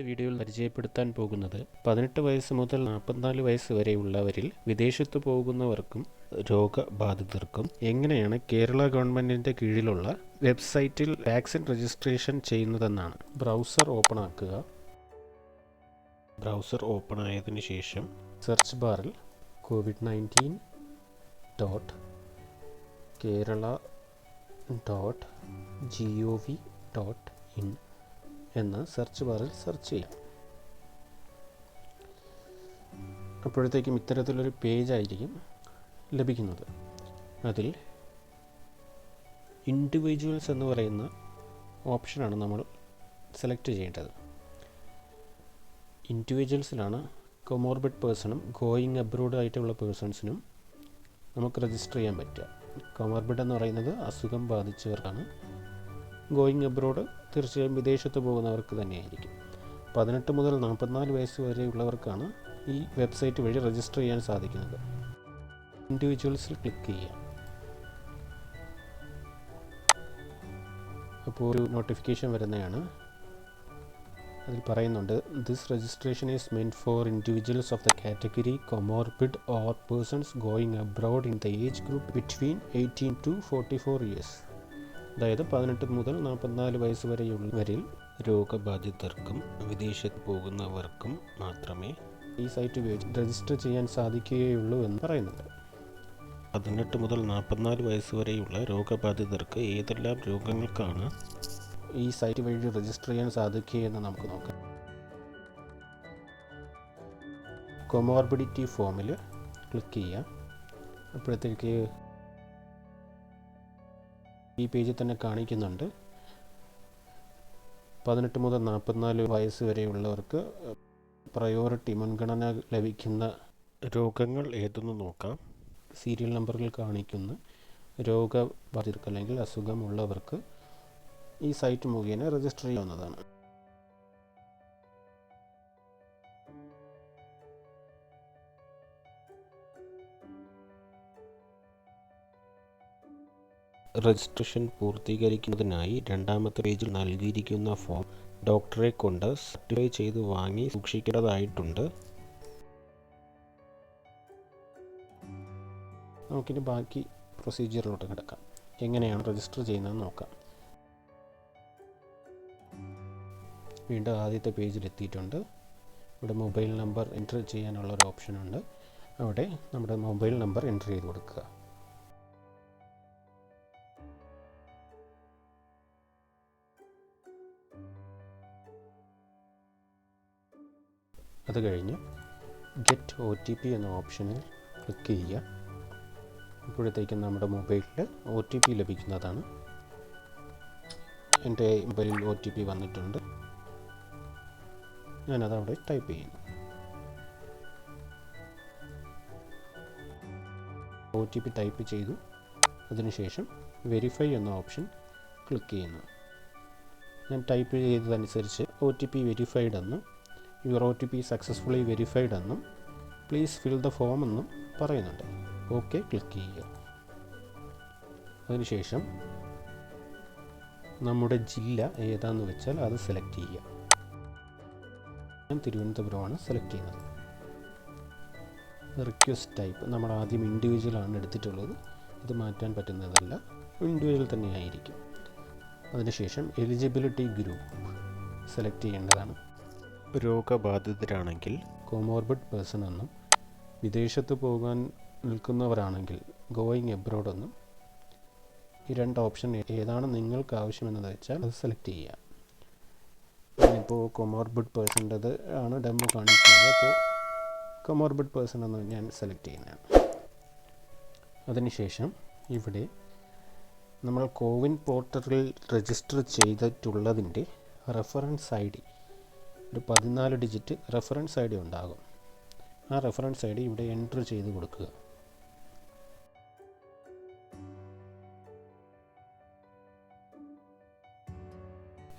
ഇന്നത്തെ വീഡിയോയിൽ പരിചയപ്പെടുത്താൻ പോകുന്നത് പതിനെട്ട് വയസ്സ് മുതൽ നാൽപ്പത്തിനാല് വയസ്സ് വരെയുള്ളവരിൽ വിദേശത്ത് പോകുന്നവർക്കും രോഗബാധിതർക്കും എങ്ങനെയാണ് കേരള ഗവൺമെന്റിന്റെ കീഴിലുള്ള വെബ്സൈറ്റിൽ വാക്സിൻ രജിസ്ട്രേഷൻ ചെയ്യുന്നതെന്നാണ് ബ്രൗസർ ഓപ്പൺ ആക്കുക ബ്രൗസർ ഓപ്പൺ ആയതിനു ശേഷം സെർച്ച് ബാറിൽ covid nineteen dot Kerala dot G O V dot in എന്ന് സെർച്ച് ബാറിൽ സെർച്ച് ചെയ്യാം. അപ്പോഴത്തേക്കും ഇത്തരത്തിലൊരു പേജായിരിക്കും ലഭിക്കുന്നത്. അതിൽ ഇൻഡിവിജ്വൽസ് എന്ന് പറയുന്ന ഓപ്ഷനാണ് നമ്മൾ സെലക്ട് ചെയ്യേണ്ടത്. ഇൻഡിവിജ്വൽസിലാണ് കൊമോർബിഡ് പേഴ്സണും ഗോയിങ് അബ്രോഡ് ആയിട്ടുള്ള പേഴ്സൺസിനും നമുക്ക് രജിസ്റ്റർ ചെയ്യാൻ പറ്റുക. കൊമോർബിഡ് എന്ന് പറയുന്നത് അസുഖം ബാധിച്ചവർക്കാണ് ഗോയിങ് അബ്രോഡ് തീർച്ചയായും വിദേശത്ത് പോകുന്നവർക്ക് തന്നെയായിരിക്കും. പതിനെട്ട് മുതൽ നാൽപ്പത്തിനാല് വയസ്സ് വരെയുള്ളവർക്കാണ് ഈ വെബ്സൈറ്റ് വഴി രജിസ്റ്റർ ചെയ്യാൻ സാധിക്കുന്നത്. ഇൻഡിവിജ്വൽസിൽ ക്ലിക്ക് ചെയ്യാം അപ്പോൾ ഒരു നോട്ടിഫിക്കേഷൻ വരുന്നതാണ്. അതിൽ പറയുന്നുണ്ട് this registration is meant for individuals of the category comorbid or persons going abroad in the age group between eighteen to forty four years അതായത് പതിനെട്ട് മുതൽ നാൽപ്പത്തിനാല് വയസ്സ് വരെയുള്ളവരിൽ രോഗബാധിതർക്കും വിദേശത്ത് പോകുന്നവർക്കും മാത്രമേ ഈ സൈറ്റ് ഉപയോഗിച്ച് രജിസ്റ്റർ ചെയ്യാൻ സാധിക്കുകയുള്ളൂ എന്ന് പറയുന്നുണ്ട്. പതിനെട്ട് മുതൽ നാൽപ്പത്തിനാല് വയസ്സ് വരെയുള്ള രോഗബാധിതർക്ക് ഏതെല്ലാം രോഗങ്ങൾക്കാണ് ഈ സൈറ്റ് വഴി രജിസ്റ്റർ ചെയ്യാൻ സാധിക്കുകയെന്ന് നമുക്ക് നോക്കാം. കൊമോർബിഡിറ്റി ഫോമിൽ ക്ലിക്ക് ചെയ്യാം അപ്പോഴത്തേക്ക് ഈ പേജിൽ തന്നെ കാണിക്കുന്നുണ്ട്. പതിനെട്ട് മുതൽ നാൽപ്പത്തിനാല് വയസ്സ് വരെയുള്ളവർക്ക് പ്രയോറിറ്റി മുൻഗണന ലഭിക്കുന്ന രോഗങ്ങൾ ഏതെന്ന് നോക്കാം. സീരിയൽ നമ്പറിൽ കാണിക്കുന്ന. രോഗബാധിതർക്ക് അല്ലെങ്കിൽ അസുഖമുള്ളവർക്ക് ഈ സൈറ്റ് മുഖേന രജിസ്റ്റർ ചെയ്യാവുന്നതാണ്. രജിസ്ട്രേഷൻ പൂർത്തീകരിക്കുന്നതിനായി രണ്ടാമത്തെ പേജിൽ നൽകിയിരിക്കുന്ന ഫോം ഡോക്ടറെ കൊണ്ട് സർട്ടിഫൈ ചെയ്ത് വാങ്ങി സൂക്ഷിക്കേണ്ടതായിട്ടുണ്ട്. നമുക്കിനി ബാക്കി പ്രൊസീജിയറിലോട്ട് കിടക്കാം. എങ്ങനെയാണ് രജിസ്റ്റർ ചെയ്യുന്നതെന്ന് നോക്കാം. വീണ്ടും ആദ്യത്തെ പേജിൽ എത്തിയിട്ടുണ്ട്. ഇവിടെ മൊബൈൽ നമ്പർ എന്റർ ചെയ്യാനുള്ള ഒരു ഓപ്ഷനുണ്ട് അവിടെ നമ്മുടെ മൊബൈൽ നമ്പർ എന്റർ ചെയ്ത് കൊടുക്കുക. അത് കഴിഞ്ഞ് ഗെറ്റ് ഒ ടി പി എന്ന ഓപ്ഷനിൽ ക്ലിക്ക് ചെയ്യുക. ഇപ്പോഴത്തേക്കും നമ്മുടെ മൊബൈലിൽ ഒ ടി പി ലഭിക്കുന്നതാണ്. എന്റെ മൊബൈലിൽ ഒ ടി പി വന്നിട്ടുണ്ട്. ഞാനത് അവിടെ ടൈപ്പ് ചെയ്യുന്നു. ഒ ടി പി ടൈപ്പ് ചെയ്തു. അതിനുശേഷം വെരിഫൈ എന്ന ഓപ്ഷൻ ക്ലിക്ക് ചെയ്യുന്നു. ഞാൻ ടൈപ്പ് ചെയ്തതനുസരിച്ച് ഒ ടി പി വെരിഫൈഡ് എന്നും your O T P successfully verified എന്നും പ്ലീസ് ഫിൽ ദ ഫോം എന്നും പറയുന്നുണ്ട്. ഓക്കെ ക്ലിക്ക് ചെയ്യുക. അതിനുശേഷം നമ്മുടെ ജില്ല ഏതാണെന്ന് വെച്ചാൽ അത് സെലക്ട് ചെയ്യുക. ഞാൻ തിരുവനന്തപുരമാണ് സെലക്ട് ചെയ്യുന്നത്. റിക്വസ്റ്റ് ടൈപ്പ് നമ്മൾ ആദ്യം ഇൻഡിവിജ്വൽ ആണ് എടുത്തിട്ടുള്ളത്. ഇത് മാറ്റാൻ പറ്റുന്നതല്ല. ഇൻഡിവിജ്വൽ തന്നെയായിരിക്കും. അതിനുശേഷം എലിജിബിലിറ്റി ഗ്രൂപ്പ് സെലക്ട് ചെയ്യേണ്ടതാണ്. രോഗബാധിതരാണെങ്കിൽ കോമോർബിഡ് പേഴ്സൺ എന്നും വിദേശത്ത് പോകാൻ നിൽക്കുന്നവരാണെങ്കിൽ ഗോയിങ് എബ്രോഡ് എന്നും ഈ രണ്ട് ഓപ്ഷൻ ഏതാണ് നിങ്ങൾക്ക് ആവശ്യമെന്നത് വെച്ചാൽ അത് സെലക്ട് ചെയ്യുക. ഞാനിപ്പോൾ കൊമോർബിഡ് പേഴ്സന്റെത് ആണ് ഡെമോ കാണിക്കുന്നത്. അപ്പോൾ കൊമോർബിഡ് പേഴ്സൺ എന്ന് ഞാൻ സെലക്ട് ചെയ്യുന്നതാണ്. അതിനുശേഷം ഇവിടെ നമ്മൾ കോവിൻ പോർട്ടലിൽ രജിസ്റ്റർ ചെയ്തിട്ടുള്ളതിന്റെ റെഫറൻസ് ഐ ഡി ഒരു പതിനാല് ഡിജിറ്റ് റെഫറൻസ് ഐ ഡി ഉണ്ടാകും. ആ റെഫറൻസ് ഐ ഡി ഇവിടെ എന്റർ ചെയ്ത് കൊടുക്കുക.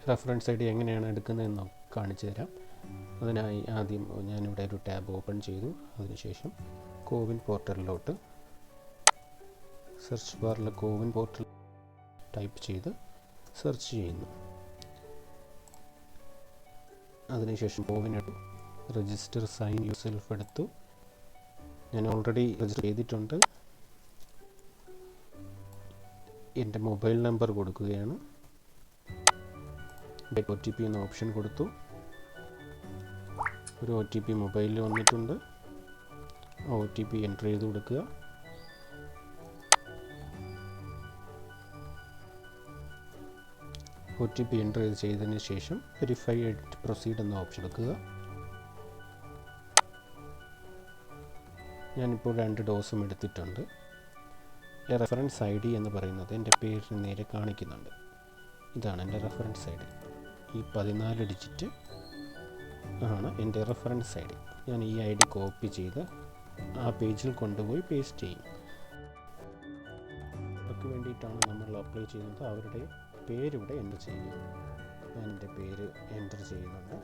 റെഫറൻസ് ഐ ഡി എങ്ങനെയാണ് എടുക്കുന്നതെന്ന് കാണിച്ചു തരാം. അതിനായി ആദ്യം ഞാനിവിടെ ഒരു ടാബ് ഓപ്പൺ ചെയ്തു. അതിനുശേഷം കോവിൻ പോർട്ടലിലോട്ട് സെർച്ച് ബാറിൽ കോവിൻ പോർട്ടൽ ടൈപ്പ് ചെയ്ത് സെർച്ച് ചെയ്യുന്നു. അതിനുശേഷം കോവിൻ എടുത്തു രജിസ്റ്റർ സൈൻ യു സെൽഫ് എടുത്തു. ഞാൻ ഓൾറെഡി രജിസ്റ്റർ ചെയ്തിട്ടുണ്ട്. എന്റെ മൊബൈൽ നമ്പർ കൊടുക്കുകയാണ്. ഒ ടി പി എന്ന ഓപ്ഷൻ കൊടുത്തു. ഒരു ഒ ടി പി മൊബൈലിൽ വന്നിട്ടുണ്ട്. ഒ ടി പി എന്റർ ചെയ്ത് കൊടുക്കുക. ഒ ടി പി എന്റർ ചെയ്തതിന് ശേഷം വെരിഫൈ എഡിറ്റ് പ്രൊസീഡ് എന്ന ഓപ്ഷൻ എടുക്കുക. ഞാനിപ്പോൾ രണ്ട് ഡോസും എടുത്തിട്ടുണ്ട്. റെഫറൻസ് ഐ ഡി എന്ന് പറയുന്നത് എന്റെ പേരിന് നേരെ കാണിക്കുന്നുണ്ട്. ഇതാണ് എന്റെ റെഫറൻസ് ഐ ഡി ഈ പതിനാല് ഡിജിറ്റ് ആണ് എന്റെ റെഫറൻസ് ഐ ഡി ഞാൻ ഈ ഐ ഡി കോപ്പി ചെയ്ത് ആ പേജിൽ കൊണ്ടുപോയി പേസ്റ്റ് ചെയ്യും. അവർക്ക് വേണ്ടിയിട്ടാണ് നമ്മൾ അപ്ലൈ ചെയ്യുന്നത്. അവരുടെ പേരിവിടെ എന്റർ ചെയ്യുക. ഞാൻ എന്റെ പേര് എന്റർ ചെയ്യുന്നുണ്ട്.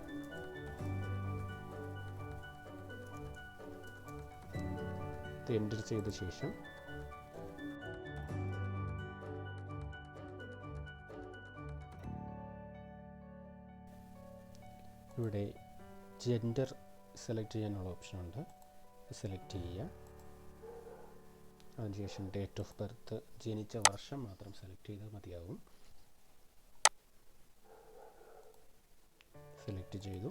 ഇത് എന്റർ ചെയ്ത ശേഷം ഇവിടെ ജെൻഡർ സെലക്ട് ചെയ്യാനുള്ള ഓപ്ഷനുണ്ട് സെലക്ട് ചെയ്യുക. അതിനുശേഷം ഡേറ്റ് ഓഫ് ബർത്ത് ജനിച്ച വർഷം മാത്രം സെലക്ട് ചെയ്താൽ മതിയാവും. സെലക്ട് ചെയ്തു.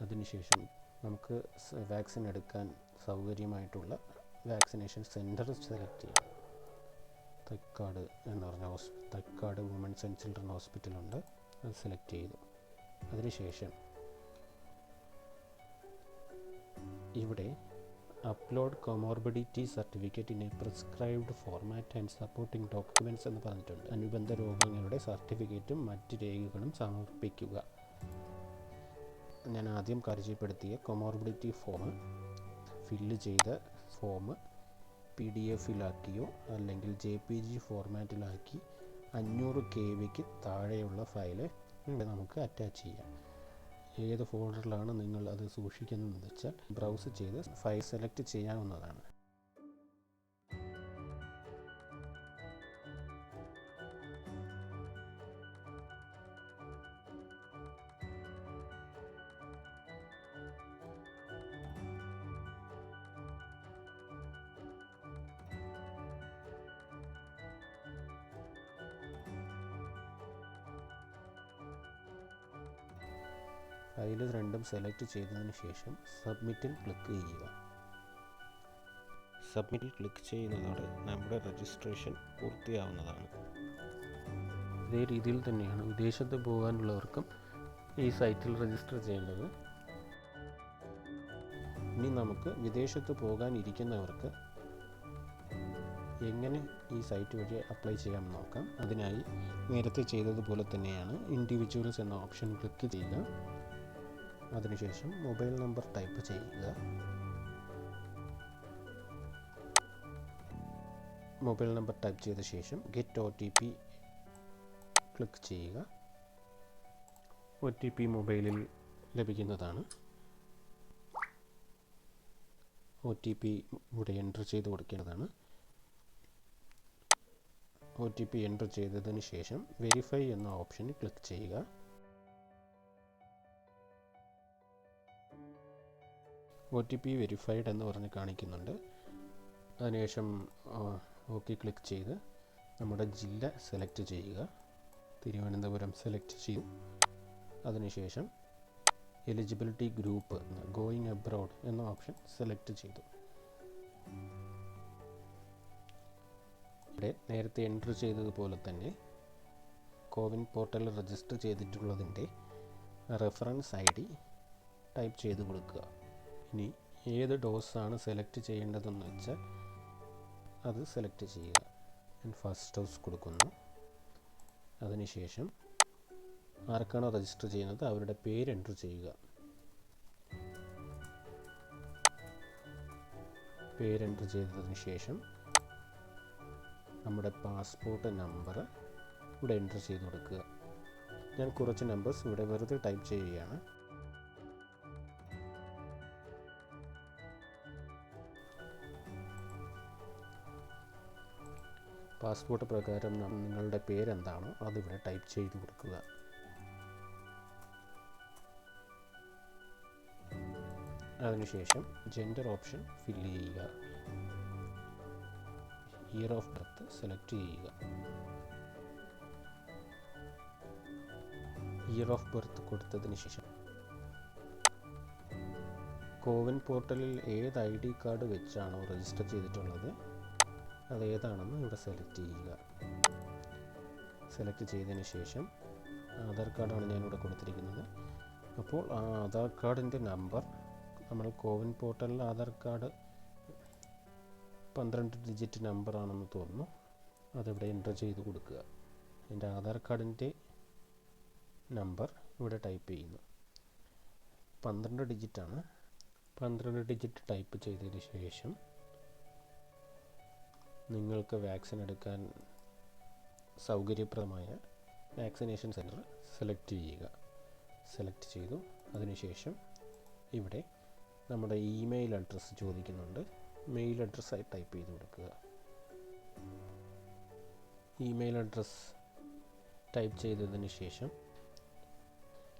അതിനുശേഷം നമുക്ക് വാക്സിൻ എടുക്കാൻ സൗകര്യമായിട്ടുള്ള വാക്സിനേഷൻ സെന്റർ സെലക്ട് ചെയ്യാം. തൈക്കാട് എന്ന് പറഞ്ഞ ഹോസ് തൈക്കാട് വുമൻസ് ആൻഡ് ചിൽഡ്രൻ ഹോസ്പിറ്റലുണ്ട് അത് സെലക്ട് ചെയ്തു. അതിനുശേഷം ഇവിടെ upload comorbidity certificate in a prescribed format and supporting documents എന്ന് പറഞ്ഞിട്ടുണ്ട്. അനുബന്ധ രോഗങ്ങളുടെ സർട്ടിഫിക്കറ്റും മറ്റ് രേഖകളും സമർപ്പിക്കുക. ഞാൻ ആദ്യം പരിചയപ്പെടുത്തിയ കൊമോർബിഡിറ്റി ഫോം ഫില്ല് ചെയ്ത ഫോം പി ഡി എഫിലാക്കിയോ അല്ലെങ്കിൽ ജെ പി ജി ഫോർമാറ്റിലാക്കി അഞ്ഞൂറ് കെ വിക്ക് താഴെയുള്ള ഫയൽ നമുക്ക് അറ്റാച്ച് ചെയ്യാം. ഏത് ഫോൾഡറിലാണ് നിങ്ങൾ അത് സൂക്ഷിക്കുന്നതെന്ന് വെച്ചാൽ ബ്രൗസ് ചെയ്ത് ഫയൽ സെലക്ട് ചെയ്യാവുന്നതാണ്. ഫയൽ രണ്ടും സെലക്ട് ചെയ്തതിന് ശേഷം സബ്മിറ്റിൽ ക്ലിക്ക് ചെയ്യുക. സബ്മിറ്റിൽ ക്ലിക്ക് ചെയ്യുന്നതോടെ നമ്മുടെ രജിസ്ട്രേഷൻ പൂർത്തിയാവുന്നതാണ്. ഇതേ രീതിയിൽ തന്നെയാണ് വിദേശത്ത് പോകാനുള്ളവർക്കും ഈ സൈറ്റിൽ രജിസ്റ്റർ ചെയ്യേണ്ടത്. ഇനി നമുക്ക് വിദേശത്ത് പോകാനിരിക്കുന്നവർക്ക് എങ്ങനെ ഈ സൈറ്റ് വഴി അപ്ലൈ ചെയ്യാമെന്ന് നോക്കാം. അതിനായി നേരത്തെ ചെയ്തതുപോലെ തന്നെയാണ് ഇൻഡിവിജ്വൽസ് എന്ന ഓപ്ഷൻ ക്ലിക്ക് ചെയ്യുക. അതിനുശേഷം മൊബൈൽ നമ്പർ ടൈപ്പ് ചെയ്യുക. മൊബൈൽ നമ്പർ ടൈപ്പ് ചെയ്ത ശേഷം get O T P click ചെയ്യുക. ഒ ടി പി മൊബൈലിൽ ലഭിക്കുന്നതാണ്. ഒ ടി പി ഇവിടെ എന്റർ ചെയ്ത് കൊടുക്കേണ്ടതാണ്. ഒ ടി പി എന്റർ ചെയ്തതിന് ശേഷം വെരിഫൈ എന്ന ഓപ്ഷനിൽ ക്ലിക്ക് ചെയ്യുക. ഒ ടി പി വെരിഫൈഡ് എന്ന് പറഞ്ഞ് കാണിക്കുന്നുണ്ട്. അതിനുശേഷം ഓക്കെ ക്ലിക്ക് ചെയ്ത് നമ്മുടെ ജില്ല സെലക്ട് ചെയ്യുക. തിരുവനന്തപുരം സെലക്ട് ചെയ്തു. അതിനുശേഷം എലിജിബിലിറ്റി ഗ്രൂപ്പ് ഗോയിങ് അബ്രോഡ് എന്ന ഓപ്ഷൻ സെലക്ട് ചെയ്തു. ഇവിടെ നേരത്തെ എന്റർ ചെയ്തതുപോലെ തന്നെ കോവിൻ പോർട്ടലിൽ രജിസ്റ്റർ ചെയ്തിട്ടുള്ളതിന്റെ റെഫറൻസ് ഐ ഡി ടൈപ്പ് ചെയ്ത് കൊടുക്കുക. ഇനി ഏത് ഡോസാണ് സെലക്ട് ചെയ്യേണ്ടതെന്ന് വെച്ചാൽ അത് സെലക്ട് ചെയ്യുക. ഞാൻ ഫസ്റ്റ് ഡോസ് കൊടുക്കുന്നു. അതിനുശേഷം ആർക്കാണോ രജിസ്റ്റർ ചെയ്യുന്നത് അവരുടെ പേര് എന്റർ ചെയ്യുക. പേര് എന്റർ ചെയ്തതിന് ശേഷം നമ്മുടെ പാസ്പോർട്ട് നമ്പർ ഇവിടെ എന്റർ ചെയ്ത് കൊടുക്കുക. ഞാൻ കുറച്ച് നമ്പേഴ്സ് ഇവിടെ വെറുതെ ടൈപ്പ് ചെയ്യുകയാണ്. പാസ്പോർട്ട് പ്രകാരം നിങ്ങളുടെ പേരെന്താണോ അതിവിടെ ടൈപ്പ് ചെയ്ത് കൊടുക്കുക. അതിനുശേഷം ജെൻഡർ ഓപ്ഷൻ ഫില്ല് ചെയ്യുക. ഇയർ ഓഫ് ബർത്ത് സെലക്ട് ചെയ്യുക. ഇയർ ഓഫ് ബർത്ത് കൊടുത്തതിന് ശേഷം കോവിൻ പോർട്ടലിൽ ഏത് ഐ ഡി കാർഡ് വെച്ചാണോ രജിസ്റ്റർ ചെയ്തിട്ടുള്ളത്? അത് ഏതാണെന്ന് ഇവിടെ സെലക്ട് ചെയ്യുക. സെലക്ട് ചെയ്തതിന് ശേഷം ആധാർ കാർഡാണ് ഞാനിവിടെ കൊടുത്തിരിക്കുന്നത്. അപ്പോൾ ആ ആധാർ കാർഡിന്റെ നമ്പർ നമ്മൾ കോവിൻ പോർട്ടലിൽ ആധാർ കാർഡ് പന്ത്രണ്ട് ഡിജിറ്റ് നമ്പറാണെന്ന് തോന്നുന്നു. അതിവിടെ എന്റർ ചെയ്ത് കൊടുക്കുക. എന്റെ ആധാർ കാർഡിന്റെ നമ്പർ ഇവിടെ ടൈപ്പ് ചെയ്യുന്നു. പന്ത്രണ്ട് ഡിജിറ്റാണ് പന്ത്രണ്ട് ഡിജിറ്റ് ടൈപ്പ് ചെയ്തതിന് ശേഷം നിങ്ങൾക്ക് വാക്സിൻ എടുക്കാൻ സൗകര്യപ്രദമായ വാക്സിനേഷൻ സെന്റർ സെലക്ട് ചെയ്യുക. സെലക്ട് ചെയ്തു. അതിനുശേഷം ഇവിടെ നമ്മുടെ ഇമെയിൽ അഡ്രസ്സ് ചോദിക്കുന്നുണ്ട്. മെയിൽ അഡ്രസ്സായി ടൈപ്പ് ചെയ്ത് കൊടുക്കുക. ഇമെയിൽ അഡ്രസ്സ് ടൈപ്പ് ചെയ്തതിന് ശേഷം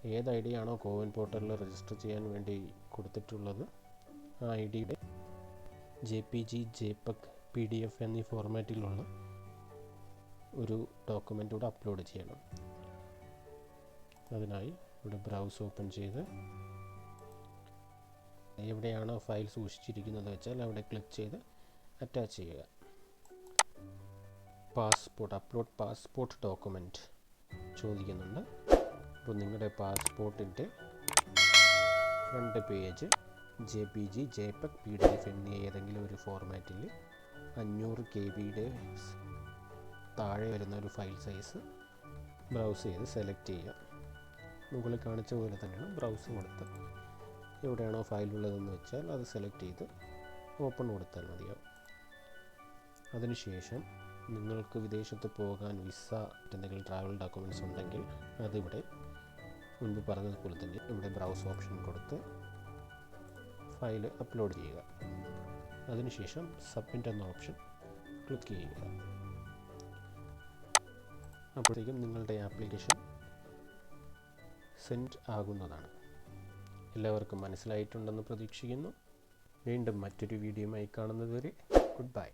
ഏത് ഐ ഡി ആണോ കോവിൻ പോർട്ടലിൽ രജിസ്റ്റർ ചെയ്യാൻ വേണ്ടി കൊടുത്തിട്ടുള്ളത് ആ ഐ ഡിയുടെ J P G JPEG P D F എന്നീ ഫോർമാറ്റിലുള്ള ഒരു ഡോക്യുമെന്റ് കൂടെ അപ്ലോഡ് ചെയ്യണം. അതിനായി ഇവിടെ ബ്രൗസ് ഓപ്പൺ ചെയ്ത് എവിടെയാണോ ഫയൽ സൂക്ഷിച്ചിരിക്കുന്നത് വെച്ചാൽ അവിടെ ക്ലിക്ക് ചെയ്ത് അറ്റാച്ച് ചെയ്യുക. പാസ്പോർട്ട് അപ്ലോഡ് പാസ്പോർട്ട് ഡോക്യുമെന്റ് ചോദിക്കുന്നുണ്ട്. അപ്പോൾ നിങ്ങളുടെ പാസ്പോർട്ടിന്റെ front page J P G J P D F എന്നീ ഏതെങ്കിലും ഒരു ഫോർമാറ്റിൽ അഞ്ഞൂറ് കെ ബിയുടെ താഴെ വരുന്ന ഒരു ഫയൽ സൈസ് ബ്രൗസ് ചെയ്ത് സെലക്ട് ചെയ്യുക. മുകളിൽ കാണിച്ച പോലെ തന്നെയാണ് ബ്രൗസ് കൊടുത്ത് എവിടെയാണോ ഫയൽ ഉള്ളതെന്ന് വെച്ചാൽ അത് സെലക്ട് ചെയ്ത് ഓപ്പൺ കൊടുത്താൽ മതിയാവും. അതിനുശേഷം നിങ്ങൾക്ക് വിദേശത്ത് പോകാൻ വിസ എന്തെങ്കിലും ട്രാവൽ ഡോക്യുമെന്റ്സ് ഉണ്ടെങ്കിൽ അതിവിടെ മുൻപ് പറഞ്ഞതുപോലെ തന്നെ ഇവിടെ ബ്രൗസ് ഓപ്ഷൻ കൊടുത്ത് ഫയൽ അപ്ലോഡ് ചെയ്യുക. അതിനുശേഷം സബ്മിറ്റ് എന്ന ഓപ്ഷൻ ക്ലിക്ക് ചെയ്യുക. അപ്പോഴത്തേക്കും നിങ്ങളുടെ ആപ്ലിക്കേഷൻ സെൻഡ് ആകുന്നതാണ്. എല്ലാവർക്കും മനസ്സിലായിട്ടുണ്ടെന്ന് പ്രതീക്ഷിക്കുന്നു. വീണ്ടും മറ്റൊരു വീഡിയോയുമായി കാണുന്നതുവരെ ഗുഡ് ബൈ.